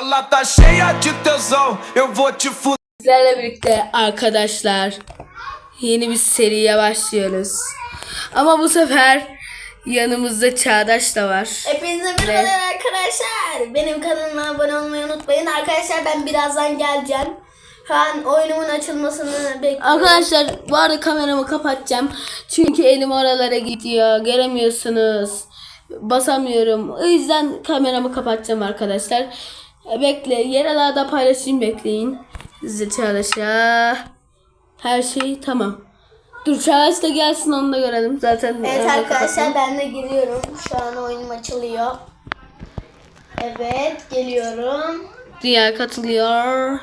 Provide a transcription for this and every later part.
Ela tá cheia de tesão, eu vou te fuder. Sizlerle birlikte arkadaşlar yeni bir seriye başlıyoruz. Ama bu sefer yanımızda Çağdaş da var. Hepinize merhaba arkadaşlar. Benim kanalıma abone olmayı unutmayın. Arkadaşlar ben birazdan geleceğim. Şu an oyunumun açılmasını bekliyorum. Arkadaşlar bu arada kameramı kapatacağım. Çünkü elim oralara gidiyor. Göremiyorsunuz. Basamıyorum. O yüzden kameramı kapatacağım arkadaşlar. Bekle. Yerelerde paylaşayım bekleyin. Size Çağdaş'a. Her şey tamam. Dur Çağdaş da gelsin onu da görelim. Zaten Evet arkadaşlar ben de giriyorum. Şu an oyunum açılıyor. Evet geliyorum. Diğer katılıyor.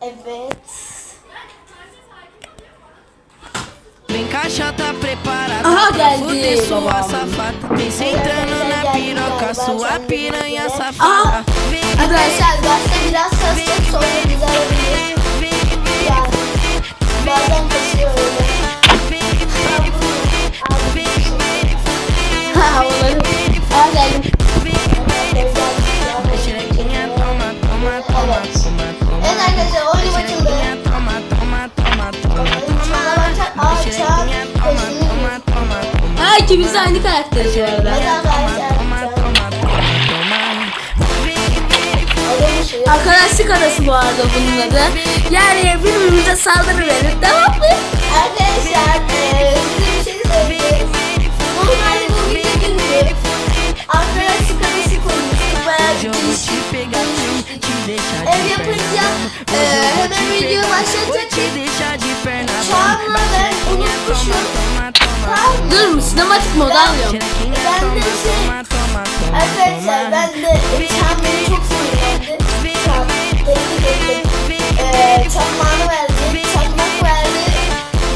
Evet. Tá preparada Aha, pra geldi fuder sua safada Vem sentando na piroca, sua piranha safada Arkadaşlar başta biraz kasacak sonra düzelebilir. Yani bazen kasıyor öyle. Ha onları. Aa geldim. Evet arkadaşlar oyunum açıldı. Toma, toma Ha ikimiz de aynı karakteriz bu arada. Evet arkadaşlar. Arkadaşlık arası bu arada bunun adı. Yani birbirimize saldırı verir. Tamam mı? Arkadaşlar size bir şey söyleyeceğiz. Normalde bu video gündü. Arkadaşlık arası konuştuk. Bayağı Ev yapınca eee hemen video başlatacak. ben unutmuşum. Dur sinematik moda alıyorum. Xerequinha, Ben de şey- Arkadaşlar ben de Çağ beni çok sinirlendi. Tehdit etti. Eee çakmağını verdi. Çakmak verdi.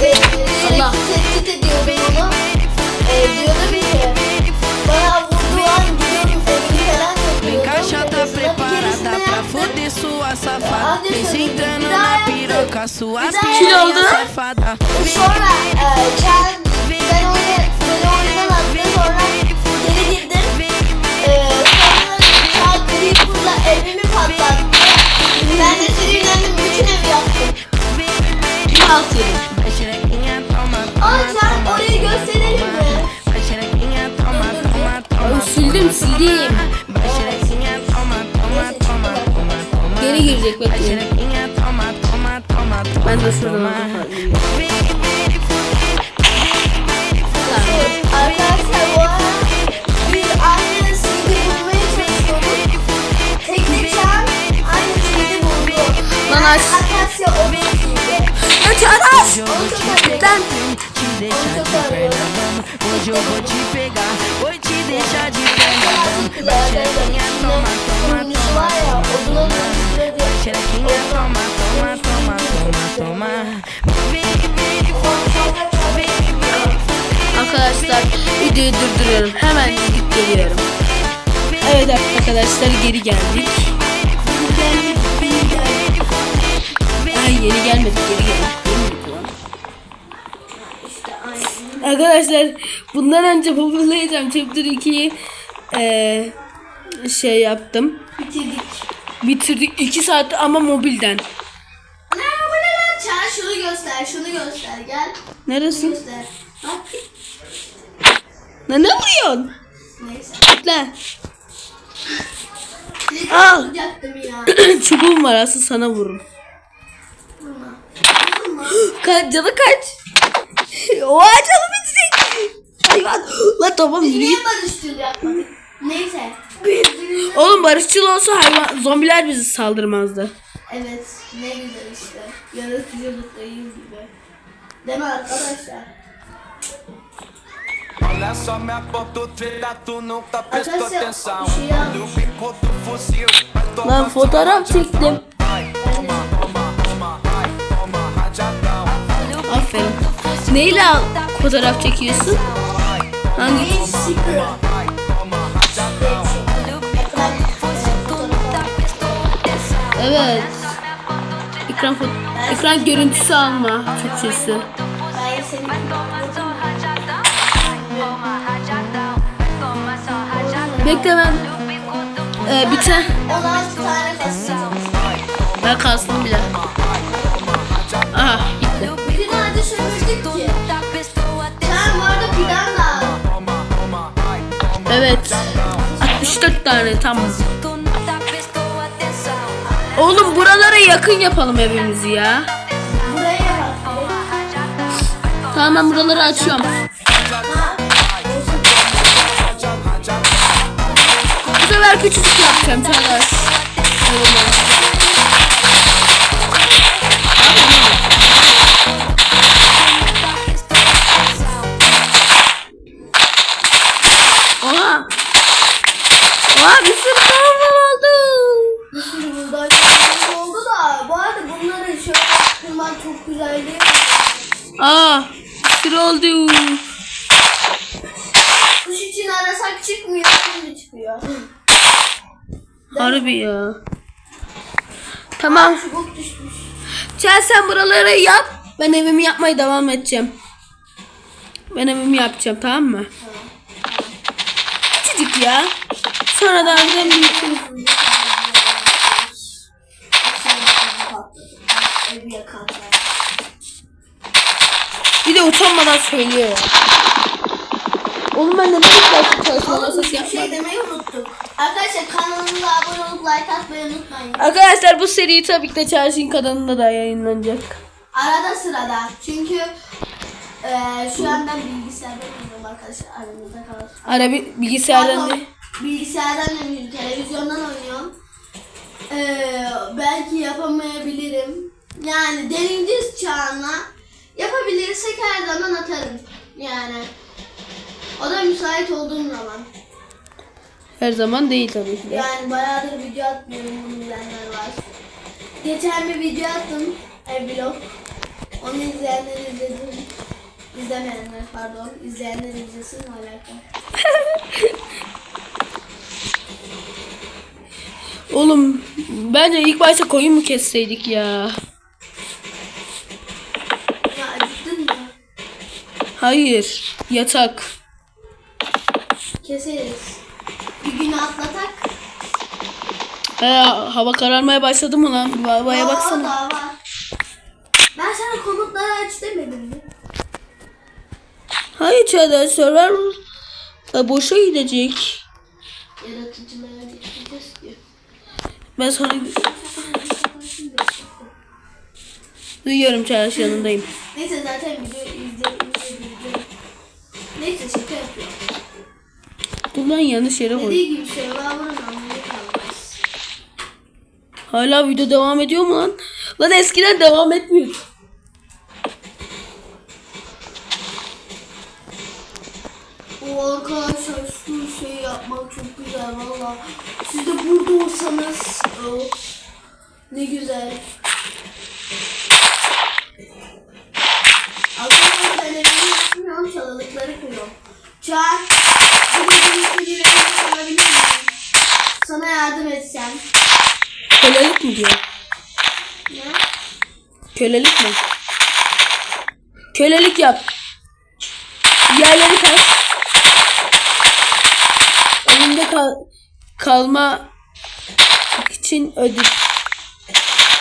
Eee Allah. tehdit ediyordum onu. Eee diyordum ki bana vurduğu an gidiyorum evini falan yapıyordum. Bir preparada pra fuder sua safada bir daha na piroca, sua oldu? safada Sonra eee Çağ ben oyuna, beni oyundan attı sonra geri girdim. Eee sonra Çağ Creeper'la evimi patlattı. Ben de sinirlendim bütün evi yaktım. Xerequinha, toma, Aa toma orayı gösterelim mi? Ay, sildim sildim. Geri girecek bekleyin. Ben de şuradan toma. Toma, toma. Vem, vem, Arkadaşlar videoyu durduruyorum. Hemen gidip geliyorum. Evet arkadaşlar geri geldik. Geri geldik. Gelmedik lan. Arkadaşlar bundan önce Population Chapter 2'yi eee şey yaptım. Bitirdik. Bitirdik 2 saat ama mobilden. Ne bu ne lan? Şunu göster, şunu göster. Gel. Göster. Bak. Lan ne vuruyorsun? Neyse. Lan. Al. Çubuğum var aslında sana vururum. Kaç canı kaç. Oha canı bitecek. Hayvan. Lan tamam yürü Niye barışçıl yapmadık? Neyse. Oğlum barışçıl olsa hayvan zombiler bizi saldırmazdı. Evet. Ne güzel işte. Yaratıcılıktayız gibi. Değil mi arkadaşlar? Olha só minha foto treta, tu nunca prestou atenção. bir şey yapmış. Olha o bico do fuzil, Lan fotoğraf çektim. Neyle fotoğraf çekiyorsun? Hangi? Evet. Ekran ekran görüntüsü alma Türkçesi. Ben Bekle ben. Ee, bir. Ona kastım bile. Aha Evet. 64 tane tamam. Oğlum buralara yakın yapalım evimizi ya. Buraya. Tamam buraları açıyorum. Bu sefer küçücük yapacağım Çağdaş. Sen buraları yap. Ben evimi yapmaya devam edeceğim. Ben evimi yapacağım tamam mı? Küçücük ya. Ben büyütürüm. Evi yakarlar. Bir de utanmadan söylüyor. Oğlum ben neden ilk başta çalışma Oğlum masası bir şey yapmadım? demeyi unuttuk. Arkadaşlar kanalımıza abone olup like atmayı unutmayın. Arkadaşlar bu seri tabii ki de Çarşı'nın kanalında da yayınlanacak. Arada sırada. Çünkü eee şu an ben bilgisayarda oynuyorum arkadaşlar. Aramızda kalır. Ara bilgisayardan ne? Bilgisayardan oynuyorum. Televizyondan oynuyorum. Eee belki yapamayabilirim. Yani deneyeceğiz çağına. Yapabilirsek her zaman atarım. Yani o da müsait olduğum zaman. Her zaman değil tabii ki de. Yani bayağıdır video atmıyorum bunu bilenler var. Geçen bir video attım. Ev vlog. Onu izleyenler izledim. İzlemeyenler pardon. İzleyenler izlesin alakalı. Oğlum bence ilk başta koyun mu kesseydik ya? Ya acıktın mı? Hayır. Yatak. Keseriz. Bir günü atlatak. He, hava kararmaya başladı mı lan? Havaya baksana. Daha var. Ben sana komutları aç demedim mi? Hayır Çağdaş Survivor da boşa gidecek. Yaratıcılara geçeceğiz ki. Ben sana duyuyorum Çağdaş yanındayım. Neyse zaten video Dur lan yanlış yere koy. Dediği gibi anlamı kalmaz. Hala video devam ediyor mu lan? Lan eskiden devam etmiyordu. O arkadaşlar şu şeyi yapmak çok güzel valla. Siz de burada olsanız oh, ne güzel. Arkadaşlar ben evimi yapmıyorum çalılıkları kuruyorum. Çağır. Bu dediğim gibi çalabilir miyim? Sana yardım etsem. Kölelik mi diyor? Ne? Kölelik mi? Kölelik yap. Yerleri kaz. Elinde kal kalma için ödül.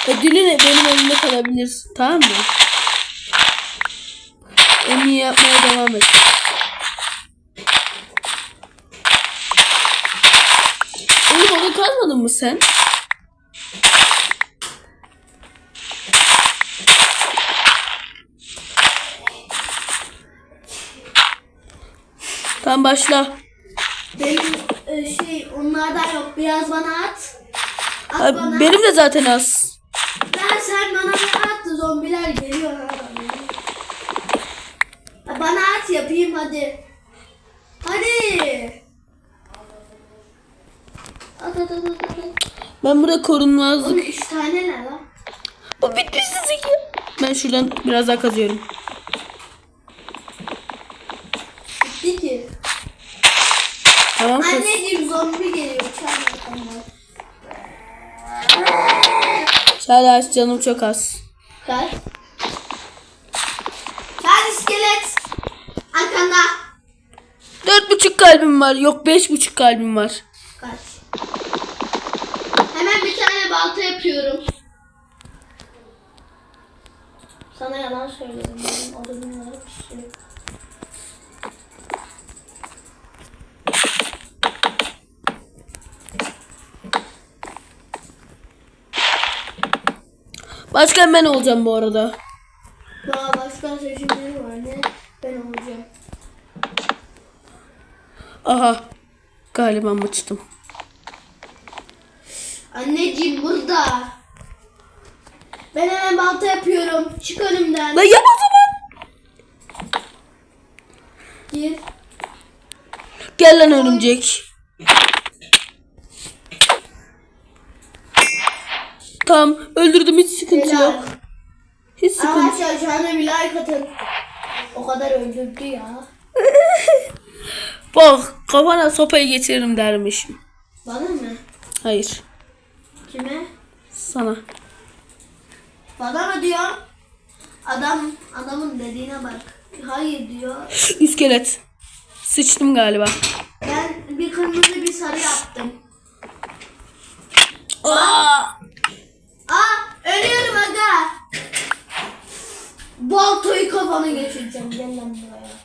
Ödülün benim elimde kalabilirsin. Tamam mı? En iyi yapmaya devam et. Oğlum onu kazmadın mı sen? Tamam başla. Benim e, şey onlardan yok. Biraz bana at. At Abi, bana. benim de zaten az. Ben sen bana at zombiler geliyor. Bana at yapayım hadi. Hadi. At at at at. at. Ben burada Oğlum korunmazlık. üç tane ne lan? O bitti sizi. Ben şuradan biraz daha kazıyorum. Bitti ki. Tamam kız. Anneciğim zombi geliyor. Çağdaş canım çok az. Kaç. Kaç iskelet. Arkanda. Dört buçuk kalbim var. Yok beş buçuk kalbim var. Kaç. Hemen bir tane balta yapıyorum. Sana yalan söyledim. Benim odunları pişiyor. Başkan ben olacağım bu arada. Daha başka seçimleri var. Ne? Ben olacağım. Aha. Galiba mıçtım. Anneciğim burada. Ben hemen balta yapıyorum. Çık önümden. Lan yap o zaman. Gir. Gel lan örümcek. Tamam öldürdüm hiç sıkıntı Helal. yok. Hiç sıkıntı Arkadaşlar şu anda bir like atın. O kadar öldürdü ya. Bak kafana sopayı getiririm dermişim. Bana mı? Hayır Kime? sana. Bana mı diyor? Adam adamın dediğine bak. Hayır diyor. İskelet. Sıçtım galiba. Ben bir kırmızı bir sarı yaptım. Aa Kafana geçireceğim. Gel lan buraya.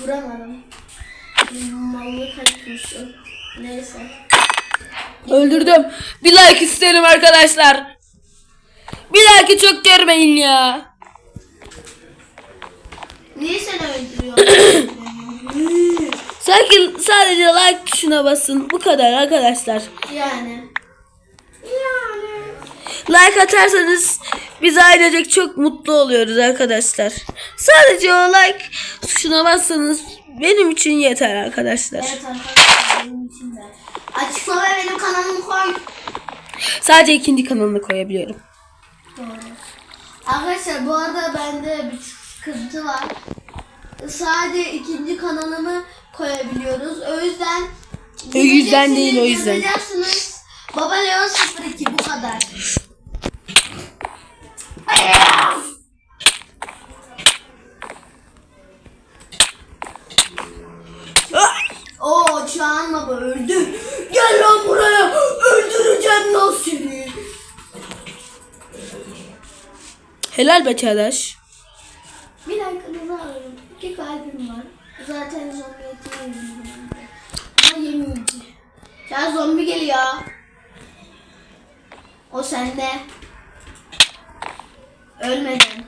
Vuramadım. Neyse. Öldürdüm. Bir like isterim arkadaşlar. Bir like çok görmeyin ya. Niye seni öldürüyor? Sanki sadece like tuşuna basın. Bu kadar arkadaşlar. Yani. Like atarsanız biz ailecek çok mutlu oluyoruz arkadaşlar. Sadece o like tuşuna bassanız benim için yeter arkadaşlar. Evet arkadaşlar benim için de. Açıklamaya benim kanalımı koy. Sadece ikinci kanalını koyabiliyorum. Doğru. Arkadaşlar bu arada bende bir sıkıntı var. Sadece ikinci kanalımı koyabiliyoruz. O yüzden O yüzden değil, o yüzden. Baba Leon 02 bu kadar. Oo Çağan baba öldü. Gel lan buraya. Öldüreceğim lan seni. Helal be çağdaş. Bir dakikanızı alırım. İki kalbim var. Zaten zombi eti yedim. Ama yemeyeceğim. Ya zombi geliyor. O sende. Ölmeden.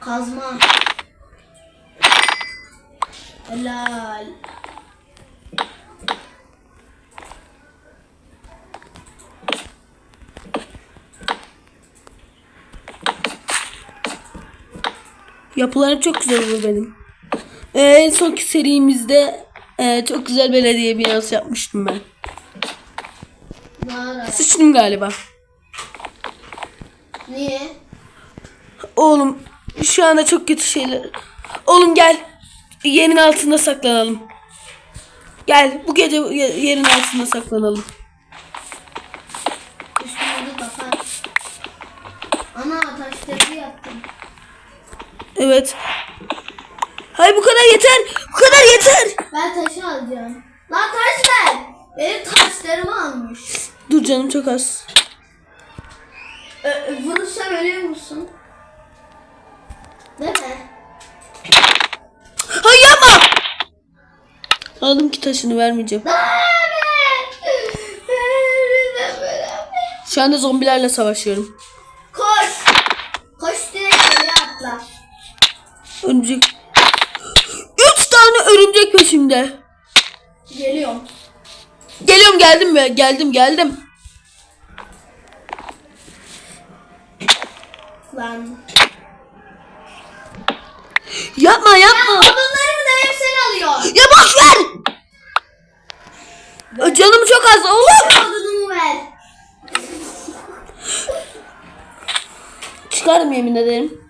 Kazma. Helal. Yapılarım çok güzel olur benim. Ee, sonki serimizde e, çok güzel belediye binası yapmıştım ben. Sıçtım galiba. Niye? Oğlum şu anda çok kötü şeyler. Oğlum gel. Yerin altında saklanalım. Gel bu gece ye- yerin altında saklanalım. Ana taşları yaptım. Evet. Hayır bu kadar yeter. Bu kadar yeter. Ben taşı alacağım. Lan taş ver. Benim taşlarımı almış. Dur canım çok az. Ö, vurursam ölüyor musun? Değil mi? Hayır yapma. Aldım ki taşını vermeyeceğim. Şu anda zombilerle savaşıyorum. Koş. Koş direkt oraya atla. Örümcek. Üç tane örümcek peşimde. Geliyorum. Geldim mi? Geldim geldim. Lan. Yapma yapma. Odunlarımı da hepsini alıyor. Ya boş ver. Canım çok az oğlum. Odunumu ver. Çıkarım yemin ederim.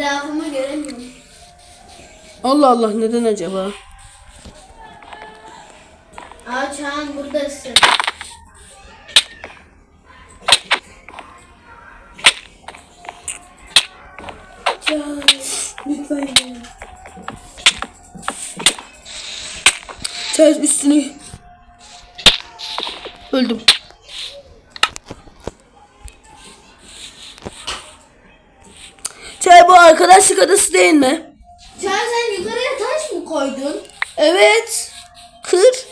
Etrafımı göremiyorum. Şey. Allah Allah neden acaba? Aa Çağan buradasın. Çağan lütfen gel. Çağan üstüne. Öldüm. Çay bu arkadaşlık adası değil mi? Can sen yukarıya taş mı koydun? Evet. Kır.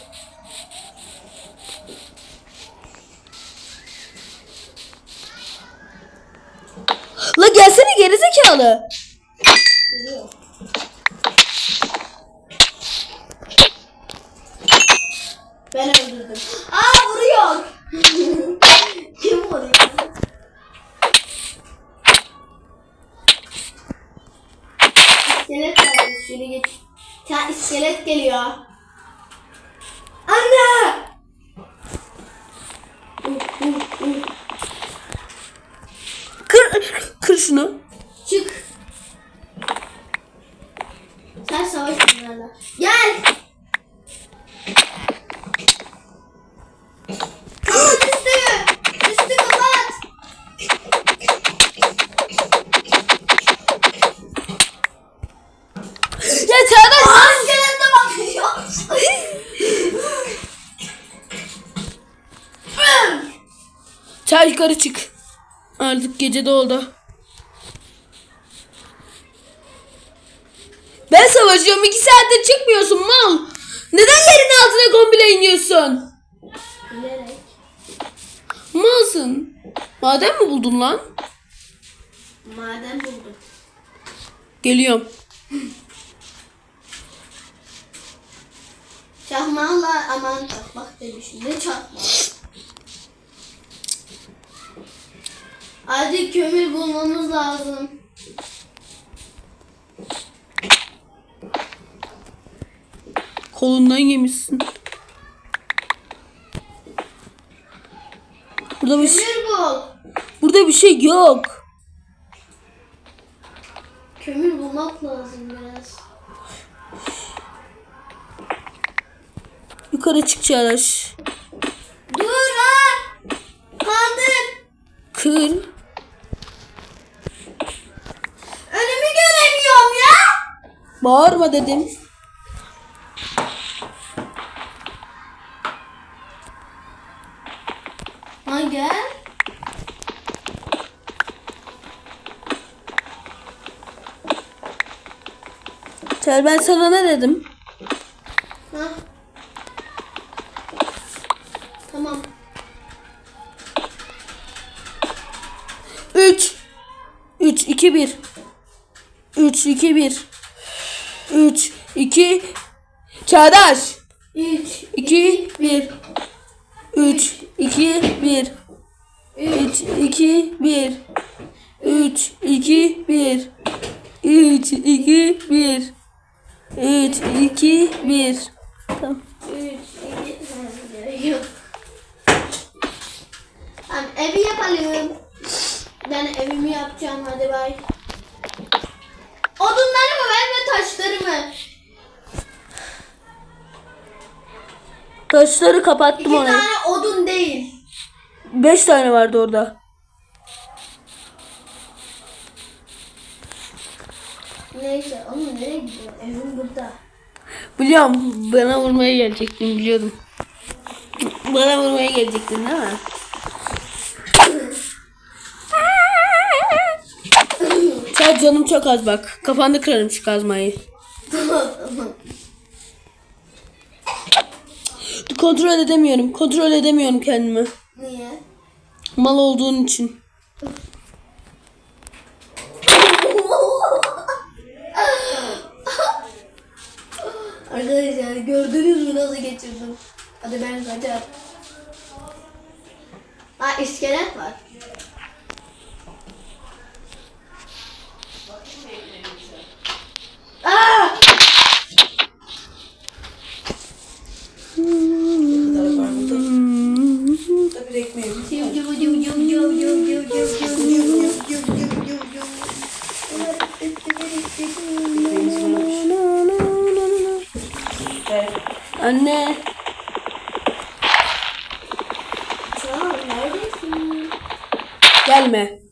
La gelsene gerizekalı. Çay yukarı çık. Artık gece de oldu. Ben savaşıyorum. iki saattir çıkmıyorsun mal. Neden yerin altına kombine iniyorsun? Bilerek. Malsın. Maden mi buldun lan? Maden buldum. Geliyorum. Çakmağla aman çakmak demişim. Ne çakmak? Hadi kömür bulmamız lazım. Kolundan yemişsin. Burada bir, şey- Kömür bul. burada bir şey yok. Kömür bulmak lazım biraz. Yukarı çık Çağdaş. Dur ha! Kaldır. Kır. Bağırma dedim. Lan gel. Çel ben sana ne dedim? Ha. Tamam. Üç. Üç, iki, bir. Üç, iki, bir. 3 2 Çağdaş. 3 2 1 3 2 1 3 2 1 3 2 1 3 2 1 3 2 1 Tamam. 3 2 Tamam evi yapalım. Ben evimi yapacağım hadi bay. Odunları mı verme taşları mı? Taşları kapattım İki oraya. tane odun değil. 5 tane vardı orada. Neyse oğlum nereye gidiyor? Evim burada. Biliyorum bana vurmaya gelecektin biliyordum. Bana vurmaya gelecektin değil mi? Sen canım çok az bak. Kafanda kırarım şu kazmayı. Kontrol edemiyorum. Kontrol edemiyorum kendimi. Niye? Mal olduğun için. Arkadaşlar gördünüz mü nasıl geçirdim? Hadi ben kaçar. Aa iskelet var. Anne. Gelme.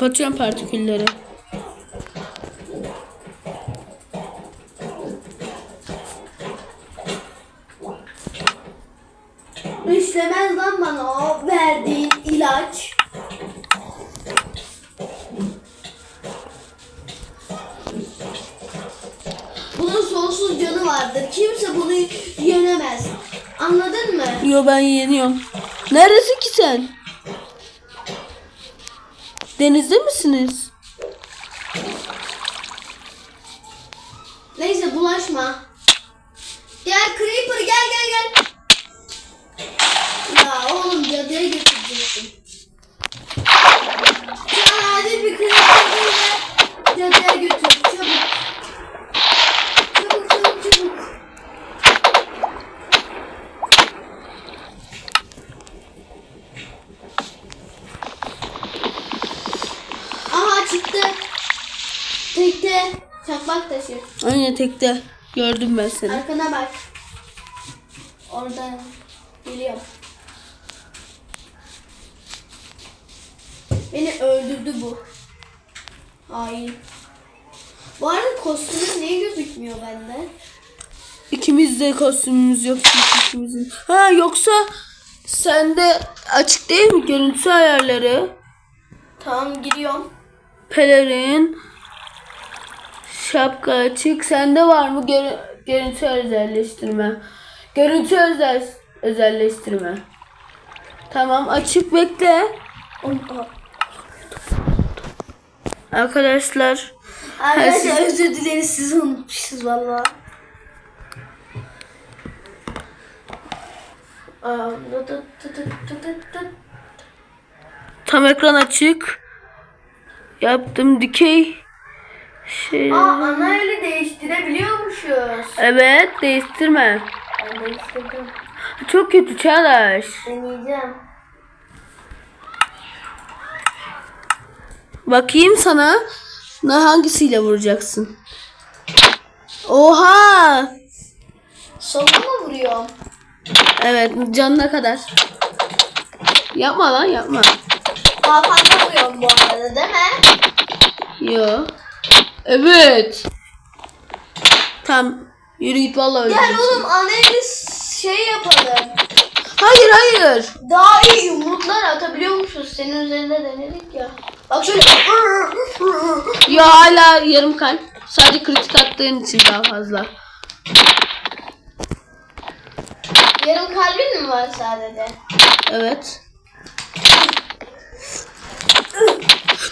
Kapatıyorum partikülleri. İşlemez lan bana o verdiğin ilaç. Bunun sonsuz canı vardır. Kimse bunu yenemez. Anladın mı? Yo ben yeniyorum. Neredesin ki sen? Denizde misiniz? Neyse bulaşma. Gel Creeper gel gel gel. Ya oğlum cadıya götürecektim. Sen hadi bir Creeper bul ve cadıya götür. Çabuk. Çabuk çabuk çabuk. Aha çıktı. Tekte çakmak taşı. Aynen tekte. Gördüm ben seni. Arkana bak. Orada geliyorum. Beni öldürdü bu. Hain. Bu arada kostümün niye gözükmüyor bende? İkimiz de kostümümüz yok ikimizin. Ha yoksa sende açık değil mi görüntü ayarları? Tamam giriyorum. Pelerin şapka açık. Sende var mı Görü- görüntü özelleştirme? Görüntü özel özelleştirme. Tamam açık bekle. Arkadaşlar Arkadaşlar özür dileriz sizi unutmuşuz valla. Tam ekran açık. Yaptım dikey. Şey. Aa, ana öyle değiştirebiliyormuşuz. Evet değiştirme. Ben değiştirdim. Çok kötü Çağdaş. Deneyeceğim. Bakayım sana. Ne hangisiyle vuracaksın? Oha! Soluna mı vuruyorum? Evet canına kadar. Yapma lan yapma. Daha fazla vuruyorum bu arada değil mi? Yo. Evet. Tam yürü git vallahi öyle. Gel oğlum analiz şey yapalım. Hayır hayır. Daha iyi yumruklar atabiliyormuşuz. Senin üzerinde denedik ya. Bak şöyle. Yo hala yarım kalp. Sadece kritik attığın için daha fazla. Yarım kalbin mi var sadece? Evet.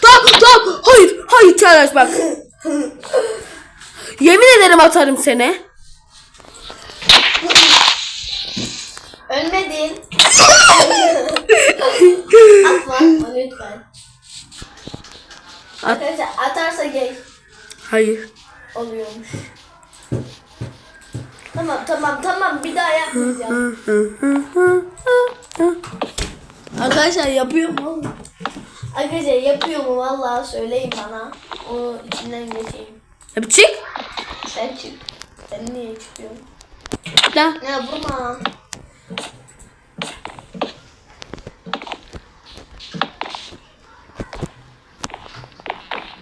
Tamam tamam. Hayır hayır Çağdaş bak. Yemin ederim atarım seni. Ölmedin. atma atma lütfen. At. Arkadaşlar atarsa gay Hayır. oluyormuş. Tamam tamam tamam bir daha yapmayacağım. Arkadaşlar yapıyor mu oğlum? Arkadaşlar yapıyor mu vallahi söyleyin bana. O içinden geçeyim. Hadi çık. Sen çık. Sen niye çıkıyorsun? Lan. Ya vurma.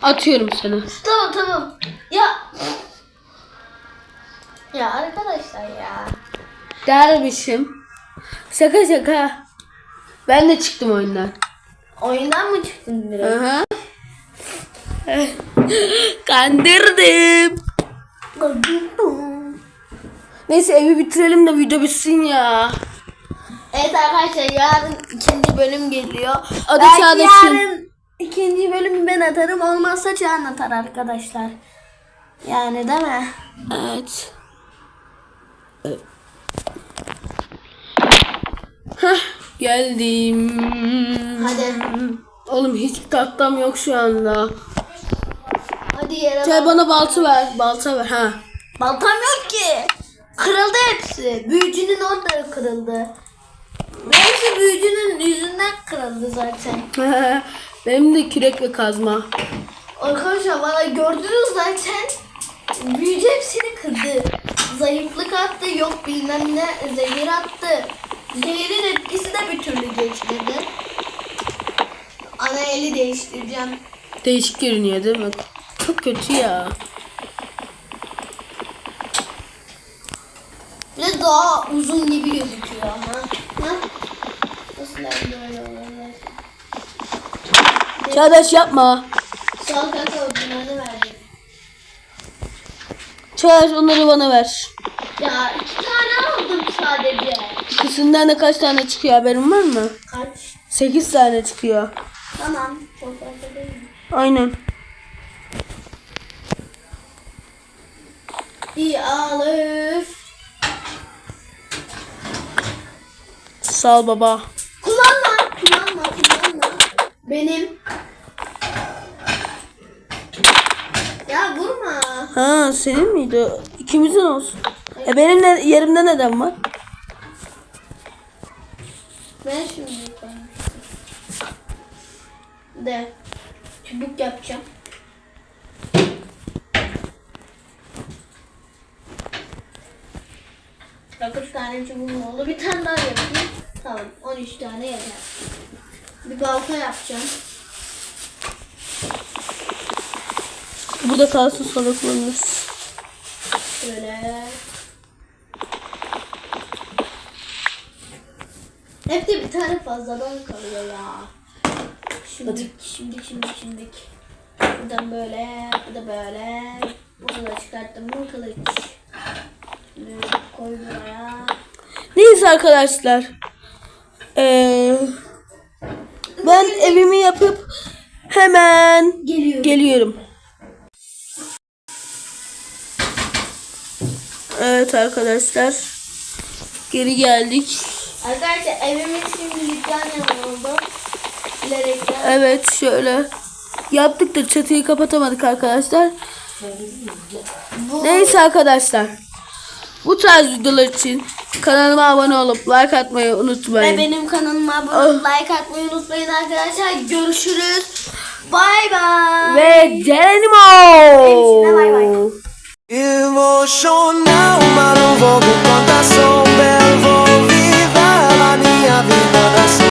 Atıyorum seni. Tamam tamam. Ya. Ya arkadaşlar ya. Dervişim. Şaka şaka. Ben de çıktım oyundan. Oyundan mı çıktın direkt? Aha. Kandırdım. Neyse evi bitirelim de video bitsin ya. Evet arkadaşlar yarın ikinci bölüm geliyor. Adı Belki Çağdaş'ın. yarın ikinci bölümü ben atarım olmazsa Çağan atar arkadaşlar. Yani değil mi? Evet. Hah geldim. Hadi. Oğlum hiç tahtam yok şu anda. Hadi yere Gel bak. bana balta ver. Balta ver. Ha. Baltam yok ki. Kırıldı hepsi. Büyücünün orada kırıldı. Neyse büyücünün yüzünden kırıldı zaten. Benim de kürek ve kazma. Arkadaşlar bana gördünüz zaten. Büyücü hepsini kırdı. Zayıflık attı, yok bilmem ne, zehir attı. Zehirin etkisi de bir türlü geçmedi. Ana eli değiştireceğim. Değişik görünüyor değil mi? Çok kötü ya. Bir de daha uzun gibi gözüküyor ama. Ha? Nasıl böyle olur? Çağdaş yapma. Sağ kanka bunları verdim. Çağdaş onları bana ver. Ya iki tane aldım sadece. İkisinden de kaç tane çıkıyor haberin var mı? Kaç? 8 tane çıkıyor. Tamam. Çok fazla değil? Aynen. İyi alır. Sağ ol baba. Kullanma, kullanma, kullanma. Benim. Ya vurma. Ha senin miydi? İkimizin olsun. E benim ne, yerimde neden var? De. Çubuk yapacağım. Dokuz tane çubuğum oldu. Bir tane daha yapayım. Tamam. 13 tane yeter. Bir balta yapacağım. Bu da kalsın sonra kullanırız. Böyle. Hep de bir tane fazladan kalıyor ya. Şimdi, şimdi, şimdi, şimdi. Buradan böyle, bu da böyle. Bunu da çıkarttım. Bu kılıç. Şimdi koy buraya. Neyse arkadaşlar. Ee, ben evimi yapıp hemen Geliyor. geliyorum. Evet arkadaşlar. Geri geldik. Arkadaşlar evimiz şimdi dükkan oldu. Evet şöyle. Yaptık da çatıyı kapatamadık arkadaşlar. Bu... Neyse arkadaşlar. Bu tarz videolar için kanalıma abone olup like atmayı unutmayın. Ve benim kanalıma abone ah. olup oh. like atmayı unutmayın arkadaşlar. Görüşürüz. Bay bay. Ve Geronimo. Bay bay. Emocional, uma não.